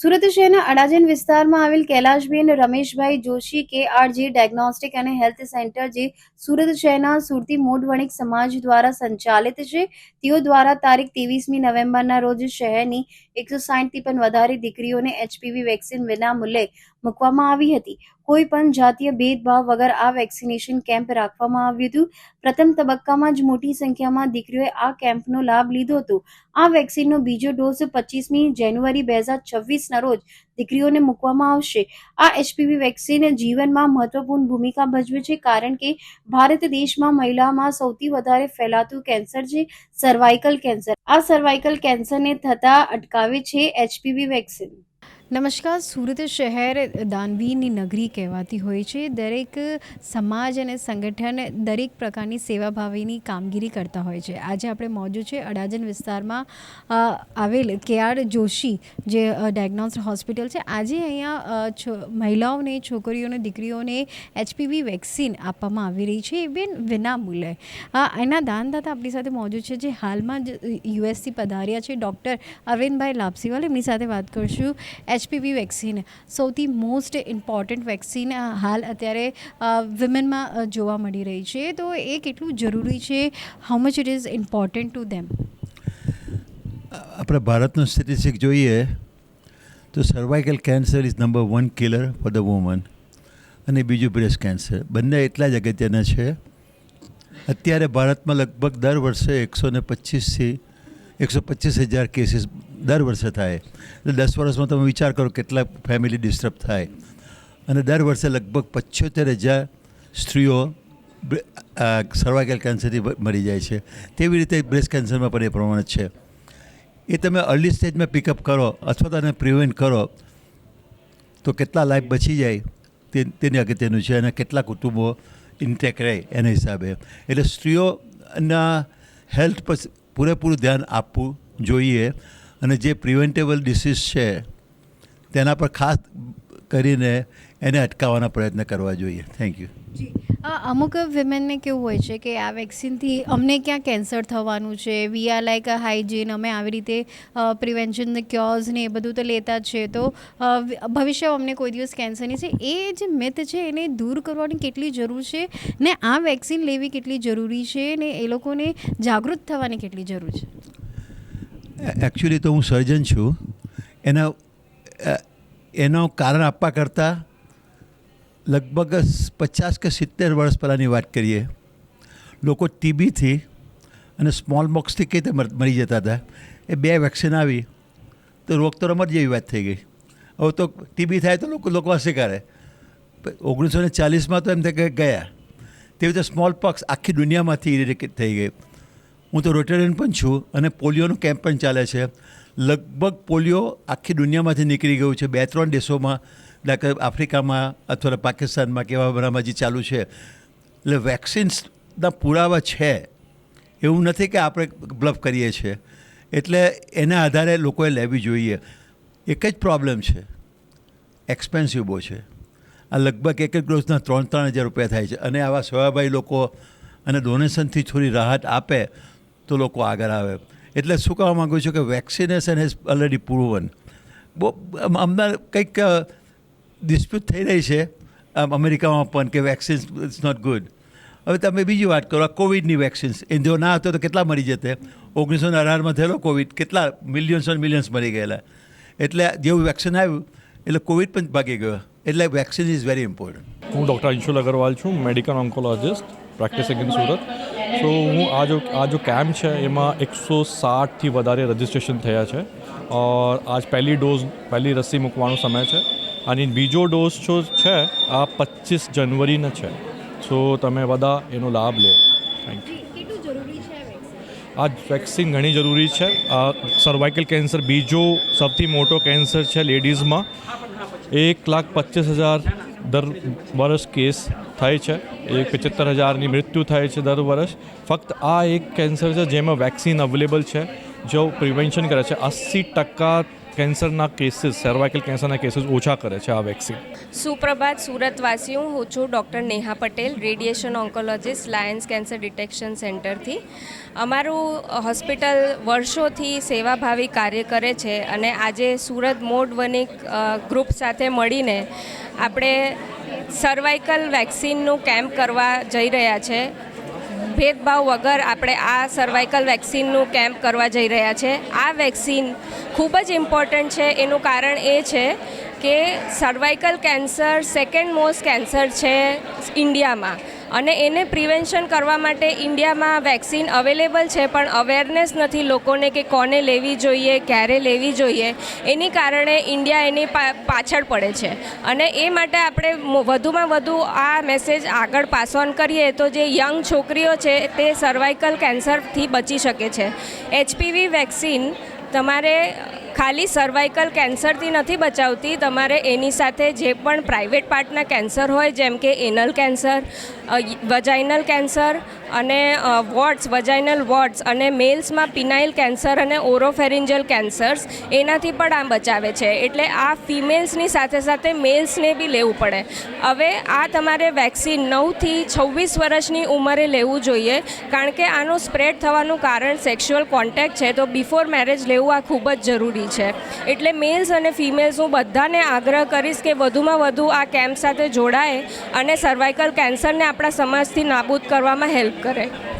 સુરત શહેરના અડાજન વિસ્તારમાં આવેલ કૈલાશબેન રમેશભાઈ જોશી કે RG diagnostic and health centre જે સુરત શહેરના સુરતી મોઢ વણિક સમાજ દ્વારા સંચાલિત છે, તેઓ દ્વારા તારીખ ત્રેવીસમી નવેમ્બરના રોજ શહેરની એકસો સાઠથી પણ વધારે દીકરીઓને એચપીવી વેક્સિન વિનામૂલ્યે મૂકવામાં આવી હતી. કોઈ પણ જાતીય ભેદભાવ વગર આ વેક્સિનેશન કેમ્પ રાખવામાં આવ્યું હતું. પ્રથમ તબક્કામાં જ મોટી સંખ્યામાં દીકરીઓએ આ કેમ્પનો લાભ લીધો હતો. આ વેક્સિનનો બીજો ડોઝ પચીસમી જાન્યુઆરી બે હજાર છવ્વીસના રોજ દીકરીઓને મૂકવામાં આવશે. આ એચપીવી વેક્સિન જીવનમાં મહત્વપૂર્ણ ભૂમિકા ભજવે છે કારણ કે ભારત દેશમાં મહિલામાં સૌથી વધારે ફેલાતું કેન્સર છે સર્વાઇકલ કેન્સર આ સર્વાઇકલ કેન્સરને થતા અટકાવે છે એચપીવી વેક્સિન. નમસ્કાર, સુરત શહેર દાનવીરની નગરી કહેવાતી હોય છે. દરેક સમાજ અને સંગઠન દરેક પ્રકારની સેવાભાવીની કામગીરી કરતા હોય છે. આજે આપણે મોજું છે અડાજન વિસ્તારમાં આવેલ કેઆર જોશી, જે ડાયગ્નોસ્ટ હોસ્પિટલ છે. આજે અહીંયા મહિલાઓને, છોકરીઓને, દીકરીઓને એચપીવી વેક્સિન આપવામાં આવી રહી છે. એ બેન વિનામૂલ્યે. એના દાનદાતા આપણી સાથે મોજું છે, જે હાલમાં જ યુએસથી પધાર્યા છે. ડૉક્ટર અરવિંદભાઈ લાપસીવાલ એમની સાથે વાત કરશું. એચપીવી વેક્સિન સૌથી મોસ્ટ ઇમ્પોર્ટન્ટ વેક્સિન હાલ અત્યારે વિમેનમાં જોવા મળી રહી છે. તો એ કેટલું જરૂરી છે? How much it is important to them આપણે ભારતનું સ્ટેટિસ્ટિક જોઈએ, તો cervical cancer is number one killer for the woman અને બીજું બ્રેસ્ટ કેન્સર બંને એટલા જ અગત્યના છે. અત્યારે ભારતમાં લગભગ દર વર્ષે એકસો ને પચીસથી, એકસો પચીસ હજાર કેસીસ દર વર્ષે થાય. એટલે દસ વર્ષમાં તમે વિચાર કરો કેટલા ફેમિલી ડિસ્ટર્બ થાય. અને દર વર્ષે લગભગ પચોતેર હજાર સ્ત્રીઓ સર્વાઇકલ કેન્સરથી મરી જાય છે. તેવી રીતે બ્રેસ્ટ કેન્સરમાં પણ એ પ્રમાણે છે. એ તમે અર્લી સ્ટેજમાં પિકઅપ કરો અથવા તો એને પ્રિવેન્ટ કરો, તો કેટલા લાઈફ બચી જાય તે, તેની અગત્યનું છે અને કેટલા કુટુંબો ઇન્ટેક રહે એના હિસાબે. એટલે સ્ત્રીઓના હેલ્થ પર પૂરેપૂરું ધ્યાન આપવું જોઈએ. અને જે પ્રિવેન્ટેબલ ડિસીઝ છે, તેના પર ખાસ કરીને એને અટકાવવાના પ્રયત્ન કરવા જોઈએ. થેન્ક યુ અમુક વિમેનને કેવું હોય છે કે આ વેક્સિનથી અમને ક્યાં કેન્સર થવાનું છે? We are like a hygiene અમે આવી રીતે પ્રિવેન્શન ક્યોર્સ ને એ બધું તો લેતા જ છે. તો ભવિષ્ય અમને કોઈ દિવસ કેન્સરની છે. એ જે મિથ છે એને દૂર કરવાની કેટલી જરૂર છે? ને આ વેક્સિન લેવી કેટલી જરૂરી છે? ને એ લોકોને જાગૃત થવાની કેટલી જરૂર છે? એકચ્યુઅલી તો હું સર્જન છું. એના એનો કારણ આપવા કરતાં લગભગ પચાસ કે સિત્તેર વર્ષ પહેલાંની વાત કરીએ. લોકો ટીબીથી અને સ્મોલ બોક્સથી કઈ રીતે મરી જતા હતા. એ બે વેક્સિન આવી તો રોગ તો રમત જેવી વાત થઈ ગઈ. હવે તો ટીબી થાય તો લોકો લોકો હસી કરે ઓગણીસો ને ચાલીસમાં તો એમ ગયા. તેવી રીતે સ્મોલ પોક્સ આખી દુનિયામાંથી ઇરેડિકેટ થઈ ગઈ. હું તો રોટેરિયન પણ છું અને પોલિયોનો કેમ્પ પણ ચાલે છે. લગભગ પોલિયો આખી દુનિયામાંથી નીકળી ગયું છે. બે ત્રણ દેશોમાં દાખલા આફ્રિકામાં અથવા પાકિસ્તાનમાં કેવા બધામાં જે ચાલુ છે. એટલે વેક્સિન્સના પુરાવા છે. એવું નથી કે આપણે બ્લફ કરીએ છીએ. એટલે એના આધારે લોકોએ લેવી જોઈએ. એક જ પ્રોબ્લેમ છે. એક્સપેન્સિવ બહુ છે. આ લગભગ એક એક ડોઝના ત્રણ ત્રણ હજાર રૂપિયા થાય છે. અને આવા સેવાભાવી લોકો અને ડોનેશનથી થોડી રાહત આપે તો લોકો આગળ આવે. એટલે શું કહેવા માગું છું કે વેક્સિનેશન ઇઝ ઓલરેડી પ્રૂવન બહુ અમને કંઈક ડિસ્પ્યુટ થઈ રહી છે આમ અમેરિકામાં પણ કે વેક્સિન્સ ઇઝ નોટ ગુડ હવે તમે બીજી વાત કરો કોવિડની વેક્સિન્સ એ જો ના હતો તો કેટલા મરી જતે? ઓગણીસો ને અઢારમાં થયેલો કોવિડ કેટલા મિલિયન્સ ઓન મિલિયન્સ મરી ગયેલા. એટલે જેવું વેક્સિન આવ્યું એટલે કોવિડ પણ ભાગી ગયો. એટલે વેક્સિન ઇઝ વેરી ઇમ્પોર્ટન્ટ હું ડૉક્ટર અંશુલ અગરવાલ છું medical oncologist practice in Surat. So હું આ જો આ જો કેમ્પ છે એમાં એકસો સાઠથી વધારે રજિસ્ટ્રેશન થયા છે. ઓર આજ પહેલી ડોઝ પહેલી રસી મૂકવાનો સમય છે. અને બીજો ડોઝ જો છે આ પચીસ જનવરીનો છે. સો તમે બધા એનો લાભ લે. થેન્ક યુ આ વેક્સિન ઘણી જરૂરી છે. આ સર્વાઇકલ કેન્સર બીજો સૌથી મોટો કેન્સર છે લેડીઝમાં એક લાખ પચીસ હજાર દર વર્ષ કેસ થાય છે. એક પચોતેર હજારની મૃત્યુ થાય છે દર વર્ષ. ફક્ત આ એક કેન્સર છે જેમાં વેક્સિન અવેલેબલ છે જો પ્રિવેન્શન કરે છે. અસી ટકા કેન્સરના કેસીસ સર્વાઇકલ કેન્સરના કેસીસ ઓછા કરે છે આ વેક્સિન સુપ્રભાત સુરતવાસી હું છું doctor Neha Patel radiation oncologist lions cancer detection સેન્ટરથી અમારું હોસ્પિટલ વર્ષોથી સેવાભાવી કાર્ય કરે છે અને આજે સુરત મોડ વનિક ગ્રુપ સાથે મળીને આપણે સર્વાઇકલ વેક્સિનનું કેમ્પ કરવા જઈ રહ્યા છે. ભેદભાવ વગર આપણે આ સર્વાઇકલ વેક્સિનનું કેમ્પ કરવા જઈ રહ્યા છે. આ વેક્સિન ખૂબ જ ઇમ્પોર્ટન્ટ છે. એનું કારણ એ છે કે cervical cancer second most cancer છે ઇન્ડિયામાં. અને એને પ્રિવેન્શન કરવા માટે ઇન્ડિયામાં વેક્સિન અવેલેબલ છે, પણ અવેરનેસ નથી લોકોને કે કોને લેવી જોઈએ, ક્યારે લેવી જોઈએ. એની કારણે ઇન્ડિયા એની પાછળ પડે છે. અને એ માટે આપણે વધુમાં વધુ આ મેસેજ આગળ પાસ ઓન કરીએ તો જે યંગ છોકરીઓ છે, તે સર્વાઇકલ કેન્સરથી બચી શકે છે. એચપીવી વેક્સિન તમારે ખાલી સર્વાઇકલ કેન્સરથી નથી બચાવતી. તમારે એની સાથે જે પણ પ્રાઇવેટ પાર્ટના કેન્સર હોય, જેમ કે એનલ કેન્સર વજાઇનલ કેન્સર અને વોર્ડ્સ વજાઇનલ વોર્ડ્સ અને મેલ્સમાં પિનાઇલ કેન્સર અને ઓરોફેરિન્જલ કેન્સર્સ એનાથી પણ આ બચાવે છે. એટલે આ ફિમેલ્સની સાથે સાથે મેલ્સને બી લેવું પડે. હવે આ તમારે વેક્સિન નવથી છવ્વીસ વર્ષની ઉંમરે લેવું જોઈએ, કારણ કે આનું સ્પ્રેડ થવાનું કારણ સેક્સ્યુઅલ કોન્ટેક્ટ છે. તો બિફોર મેરેજ લેવું આ ખૂબ જ જરૂરી છે. એટલે મેલ્સ અને ફિમેલ્સ હું બધાને આગ્રહ કરીશ કે વધુમાં વધુ આ કેમ્પ સાથે જોડાય અને સર્વાઇકલ કેન્સરને આપણા સમાજથી નાબૂદ કરવામાં હેલ્પ કરે.